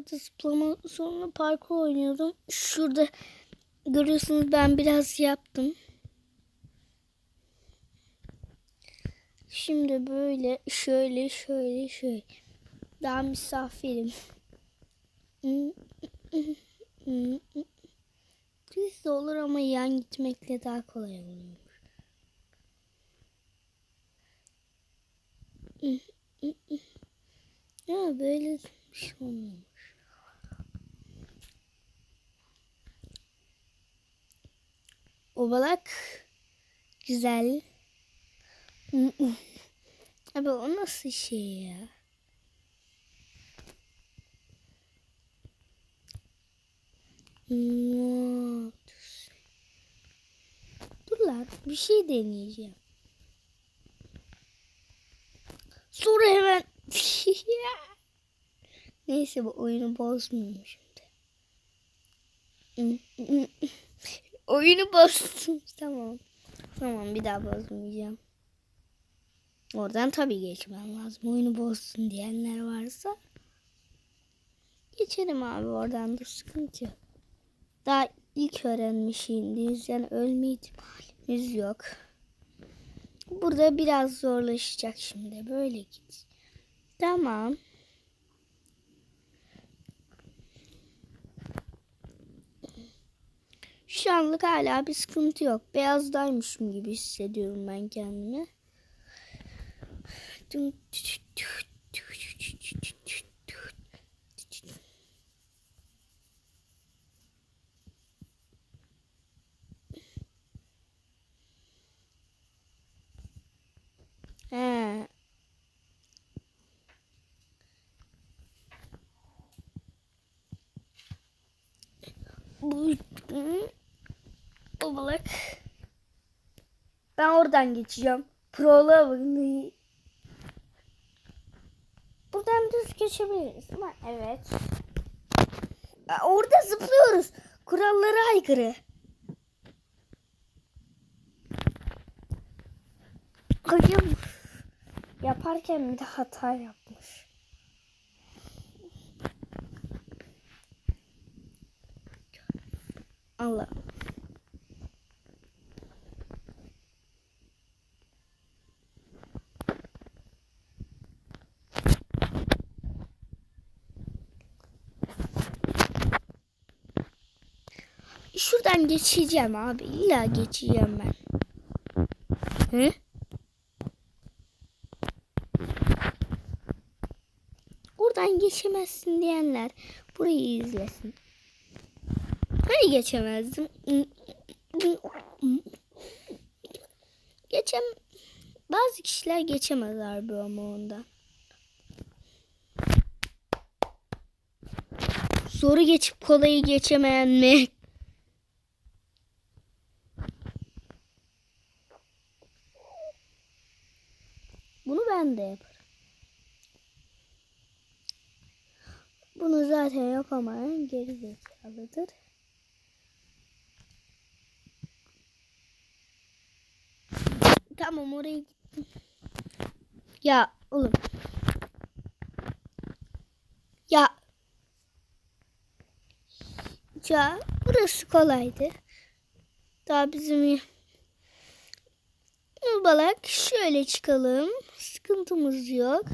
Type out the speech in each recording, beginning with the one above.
arada zıplama sonra parkur oynuyordum. Şurada görüyorsunuz ben biraz yaptım. Şimdi böyle şöyle şöyle şöyle. Daha misafirim. Düz olur ama yan gitmekle daha kolay oluyor. Ya böyle bir şey Obalak güzel. Abi o nasıl şey ya? Dur lan bir şey deneyeceğim. Sonra hemen Neyse bu oyunu bozmuyorum şimdi. Oyunu bozdum. tamam. Tamam bir daha bozmayacağım. Oradan tabii geçmem lazım. Oyunu bozsun diyenler varsa. Geçelim abi oradan da sıkıntı yok. Daha ilk öğrenmişiz. Yani ölme ihtimalimiz yok. Burada biraz zorlaşacak şimdi. Böyle git. Tamam. Şu anlık hala bir sıkıntı yok. Beyazdaymışım gibi hissediyorum ben kendimi. He. Bu o balık. Ben oradan geçeceğim. Pro'la bakın. Buradan düz geçebiliriz ama evet. Orada zıplıyoruz. Kurallara aykırı. Ayım. Yaparken bir de hata yapmış. Allah. Şuradan geçeceğim abi. İlla geçeceğim ben. Hı? Buradan geçemezsin diyenler burayı izlesin. Hani geçemezdim? Geçem bazı kişiler geçemez harbi ama ondan. Zoru geçip kolayı geçemeyen mi? Bunu ben de yaparım. Bunu zaten yapamayan geri zekalıdır. Tamam oraya gittim. Ya oğlum. Ya. Ya burası kolaydı. Daha bizim balak şöyle çıkalım. Sıkıntımız yok.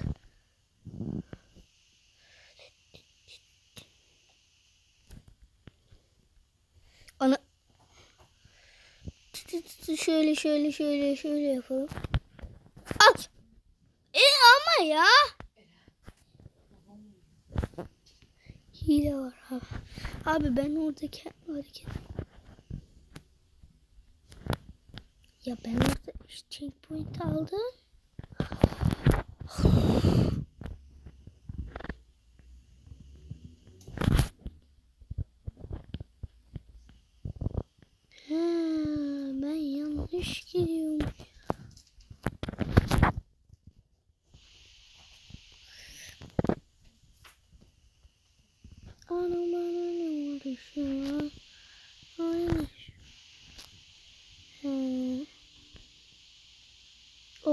Şöyle şöyle şöyle şöyle yapalım. At. E ama ya. Hile var abi. Abi ben oradaki hareket. Ya ben orada checkpoint aldım.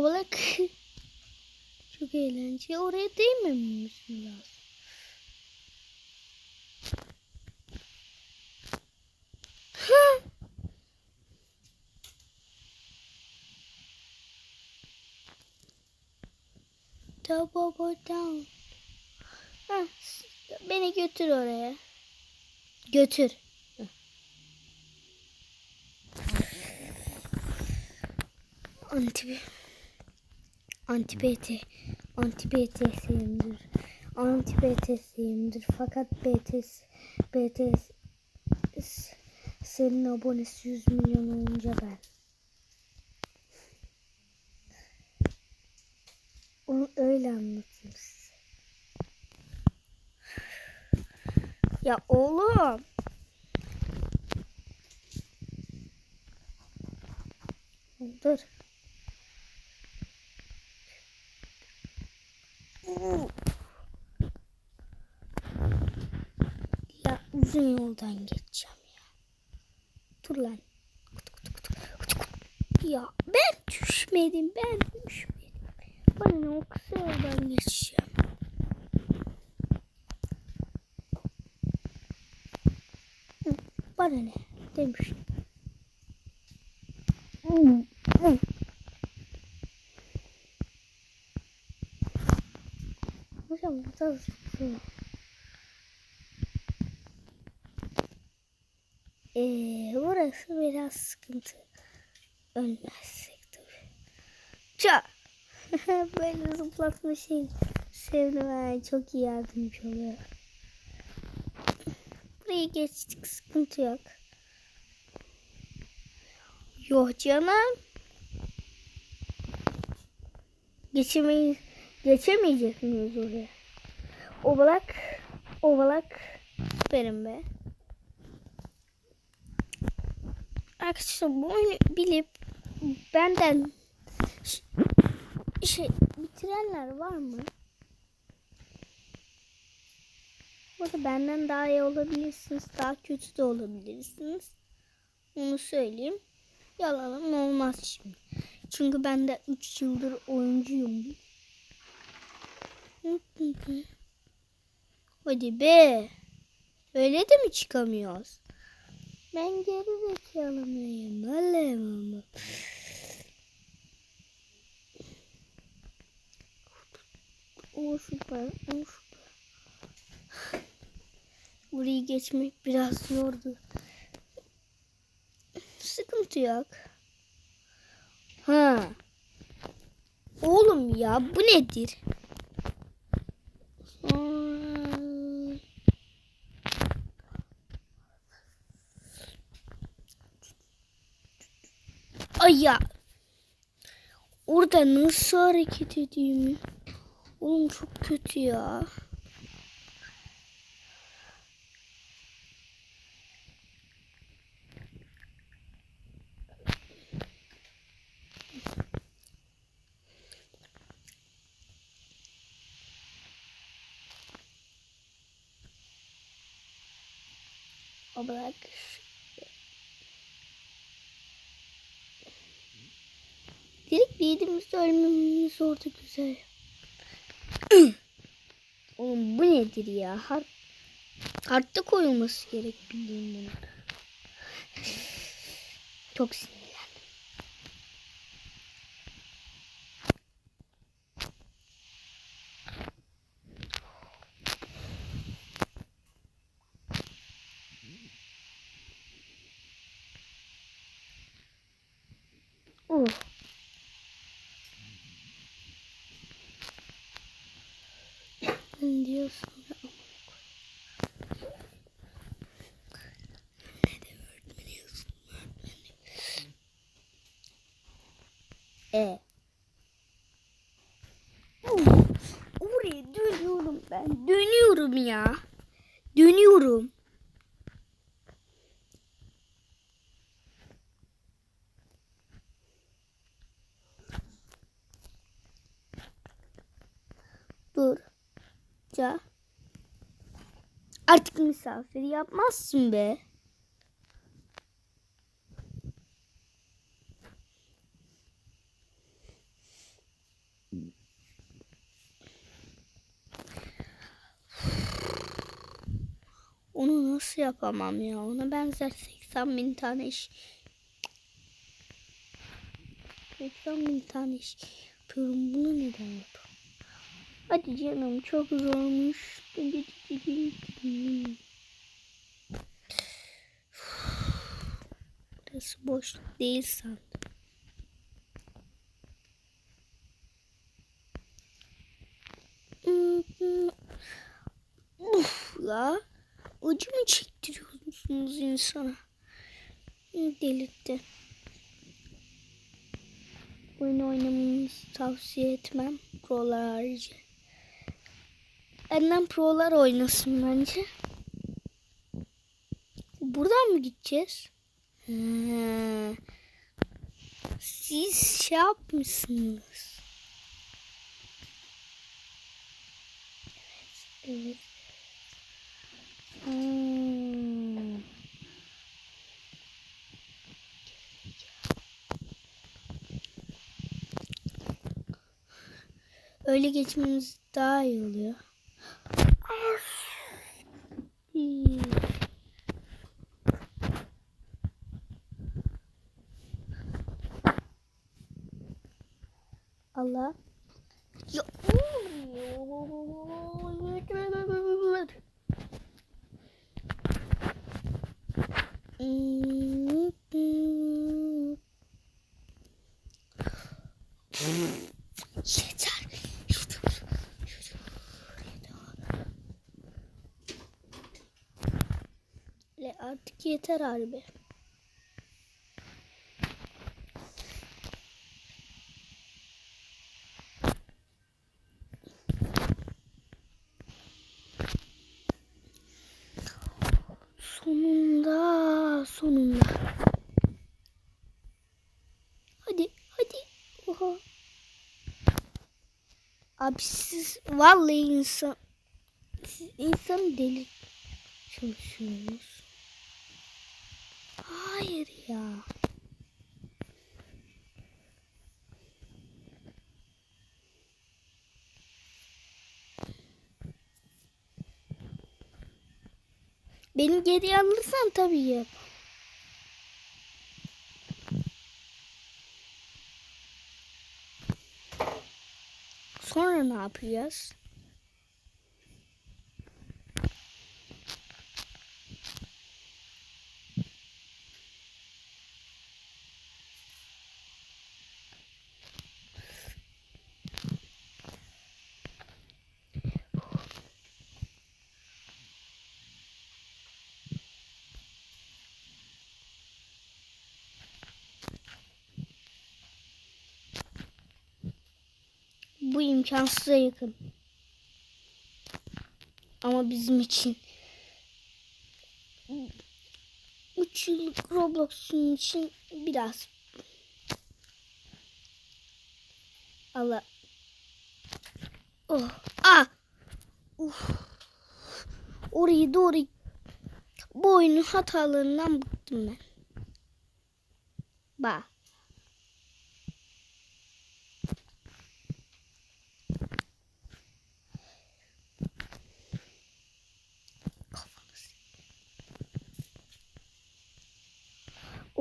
kovalak. Çok eğlenceli. Oraya değmememiz lazım. Double down. Heh, beni götür oraya. Götür. Antibi. Anti-BT Anti-BT'siyimdir. Anti-BT'siyimdir. Fakat BTS BTS senin abonesi 100 milyon olunca ben. Onu öyle anlatayım size. Ya oğlum. Dur. Ya uzun yoldan geçeceğim ya. Dur lan. Ya ben düşmedim ben düşmedim. Bana o kısa yoldan geçeceğim. Bana ne demiştim. Hı, zıplıyor. Ee, burası biraz sıkıntı. Ölmezsek tabii. Ça. Böyle zıplatma şey sevdim. Çok iyi yardımcı oluyor. Burayı geçtik sıkıntı yok. Yok canım. Geçemeyiz. Geçemeyecek miyiz oraya? Ovalak. Ovalak. Süperim be. Arkadaşlar bu oyunu bilip benden şey bitirenler var mı? Burada benden daha iyi olabilirsiniz, daha kötü de olabilirsiniz. Onu söyleyeyim. Yalanım olmaz şimdi. Çünkü ben de 3 yıldır oyuncuyum. Hadi be. Öyle de mi çıkamıyoruz? Ben geri zekalı mıyım? Öyle mi? O süper, o süper. Burayı geçmek biraz zordu. Sıkıntı yok. Ha. Oğlum ya bu nedir? Hmm. Ay ya. Orada nasıl hareket edeyim? Oğlum çok kötü ya. O bildiğimizde ölmemiz orada güzel. Oğlum bu nedir ya? Hard, hardta koyulması gerek bildiğim bunu. Çok sinirlendim. Oh. Ne diyorsun ya? Ne de öğretmeniyorsun öğretmenim. E. Oraya dönüyorum ben. Dönüyorum ya. Dönüyorum. Dur. Ca. Artık misafir yapmazsın be. Onu nasıl yapamam ya? Ona benzer 80 bin tane iş. 80 bin tane iş yapıyorum. Bunu neden yapamam? Hadi canım çok zormuş. Burası boşluk değil sandım. Uf la. Acı mı çektiriyorsunuz insana? Delirtti. Oyun oynamanızı tavsiye etmem. Prolar harici. Benden prolar oynasın bence. Buradan mı gideceğiz? Ha. Siz şey yapmışsınız. Evet. Evet. Hmm. Öyle geçmemiz daha iyi oluyor. Allah. Ya. Yeter. Le artık yeter harbi. Sonunda, sonunda. Hadi, hadi. Oha. Abi siz vallahi insan siz deli çalışıyorsunuz. Hayır ya. Beni geri alırsan tabii yap. Sonra ne yapacağız? Bu imkansıza yakın. Ama bizim için 3 yıllık Roblox'un için biraz Allah Oh ah Uf. Orayı doğru bu oyunun hatalarından bıktım ben. Bak.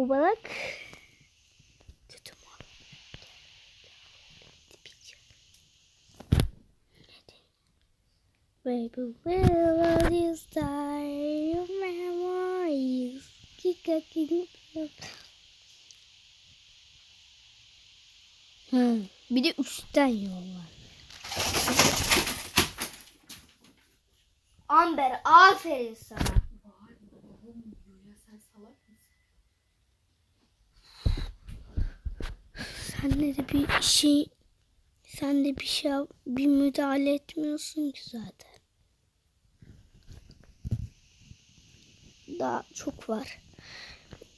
Mal. Baby, will you start your memories? Kika kika. Hmm, bir de üstten yol. Amber aferin sana. Sen de bir şey sen de bir şey bir müdahale etmiyorsun ki zaten. Daha çok var.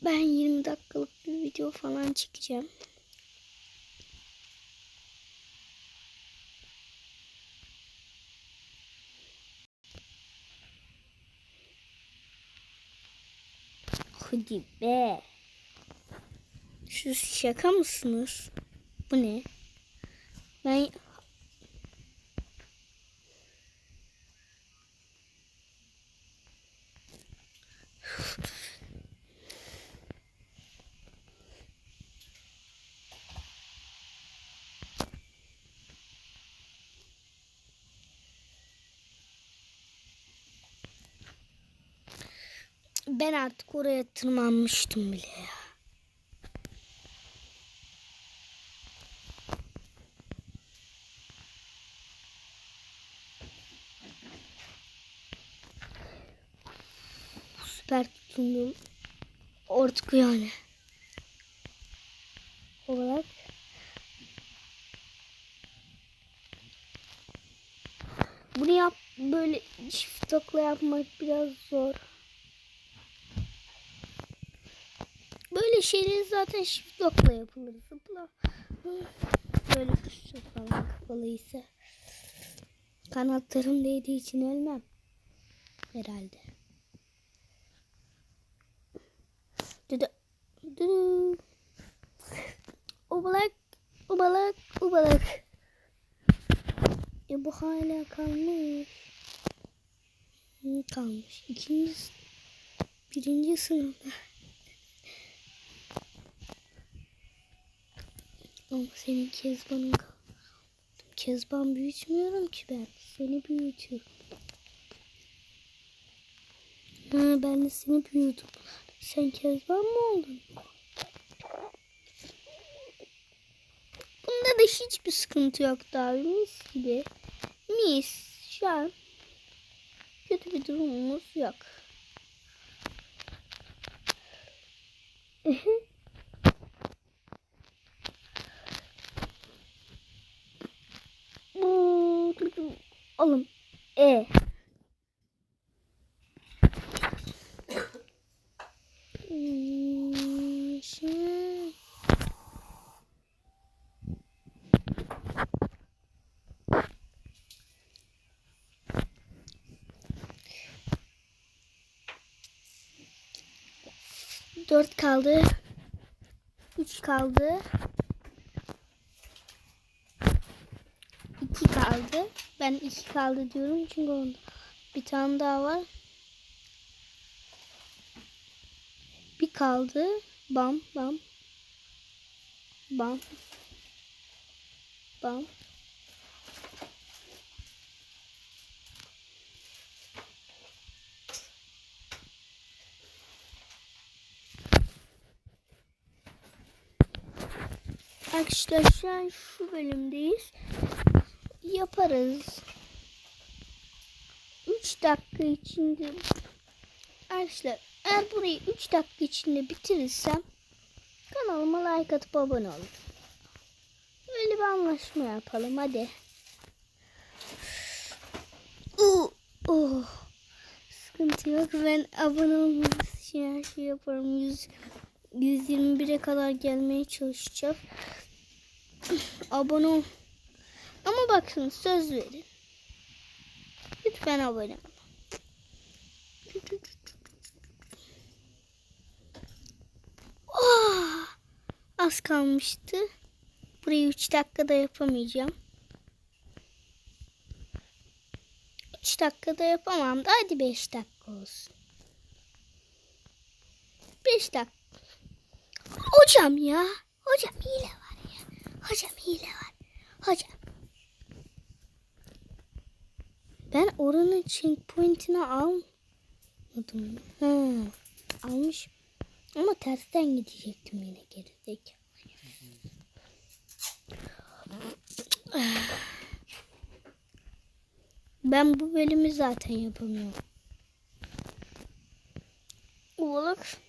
Ben 20 dakikalık bir video falan çekeceğim. Hadi be. Siz şaka mısınız? Bu ne? Ben Ben artık oraya tırmanmıştım bile ya. Tutundum. Artık yani. Olarak. Bunu yap böyle çift takla yapmak biraz zor. Böyle şeyleri zaten çift takla yapılır. Zıpla. Böyle düşse falan kapalıysa. Kanatlarım değdiği için ölmem. Herhalde. Düdü. Düdü. Ubalak. Ubalak. Ubalak. E bu hala kalmış. Kalmış. İkinci birinci sınıfta. Ama senin Kezban'ın kaldı. Kezban büyütmüyorum ki ben. Seni büyütüyorum. Ha, ben de seni büyüdüm. Sen Kezban mı oldun? Bunda da hiçbir sıkıntı yoktu abi. Mis gibi. Mis. Şu an kötü bir durumumuz yok. Oğlum. E. Hmm, şey. Dört kaldı. Üç kaldı. İki kaldı. Ben iki kaldı diyorum çünkü onda bir tane daha var. Bir kaldı. Bam bam. Bam. Bam. Arkadaşlar şu an şu bölümdeyiz. Yaparız. 3 dakika içinde Arkadaşlar eğer burayı 3 dakika içinde bitirirsem kanalıma like atıp abone olun. Öyle bir anlaşma yapalım hadi. Uh, oh. Sıkıntı yok. Ben abone olmanız için her şey yaparım. 100, 121'e kadar gelmeye çalışacağım. Abone ol. Ama bakın söz verin. Lütfen abone olun. Oh, az kalmıştı. Burayı 3 dakikada yapamayacağım. 3 dakikada yapamam da hadi 5 dakika olsun. 5 dakika. Hocam ya. Hocam hile var. Hocam hile var. Hocam. Ben oranın checkpoint'ini almadım. Ha, almış. Ama tersten gidecektim yine gerideki. Ben bu bölümü zaten yapamıyorum. Oğlak.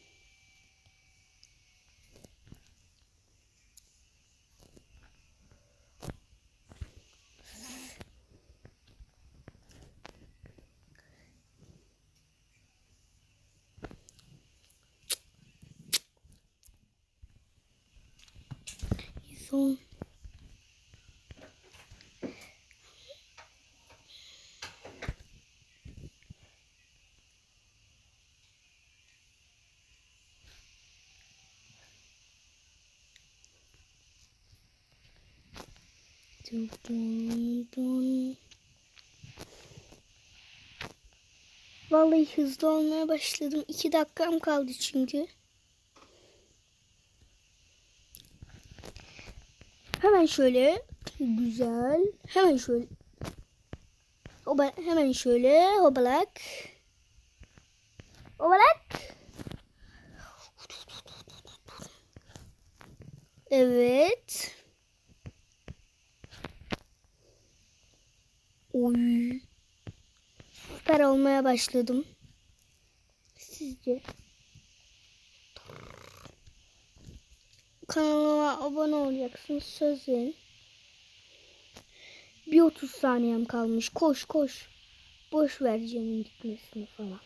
Son. Vallahi hızlı olmaya başladım. İki dakikam kaldı çünkü. Hemen şöyle güzel. Hemen şöyle. Oba, hemen şöyle hobalak. Olarak. Evet. Oy. Süper olmaya başladım. Sizce? Kanalıma abone olacaksınız. Söz verin. Bir 30 saniyem kalmış. Koş koş. Boş ver canın gitmesini falan.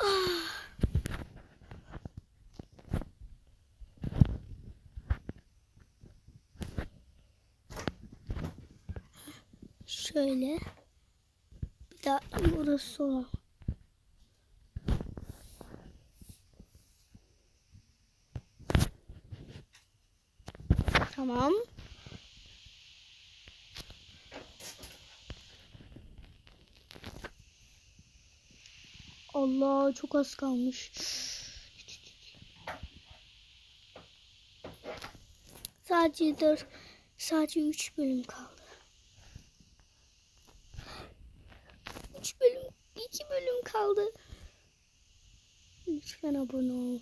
Ah. Şöyle. Burası sonra. Tamam. Allah çok az kalmış. Sadece dört, sadece üç bölüm kaldı. Üç bölüm, iki bölüm kaldı. Lütfen abone ol.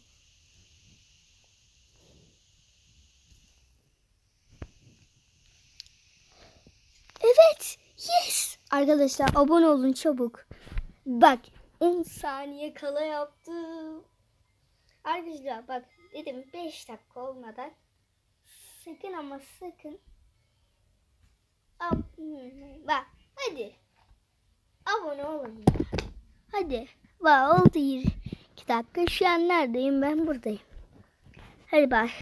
Evet. Yes. Arkadaşlar abone olun çabuk. Bak 10 saniye kala yaptım. Arkadaşlar bak dedim 5 dakika olmadan sakın ama sakın bak hadi abone olun. Hadi. Bak oldu 2 dakika. Şu neredeyim? Ben buradayım. Hadi bak.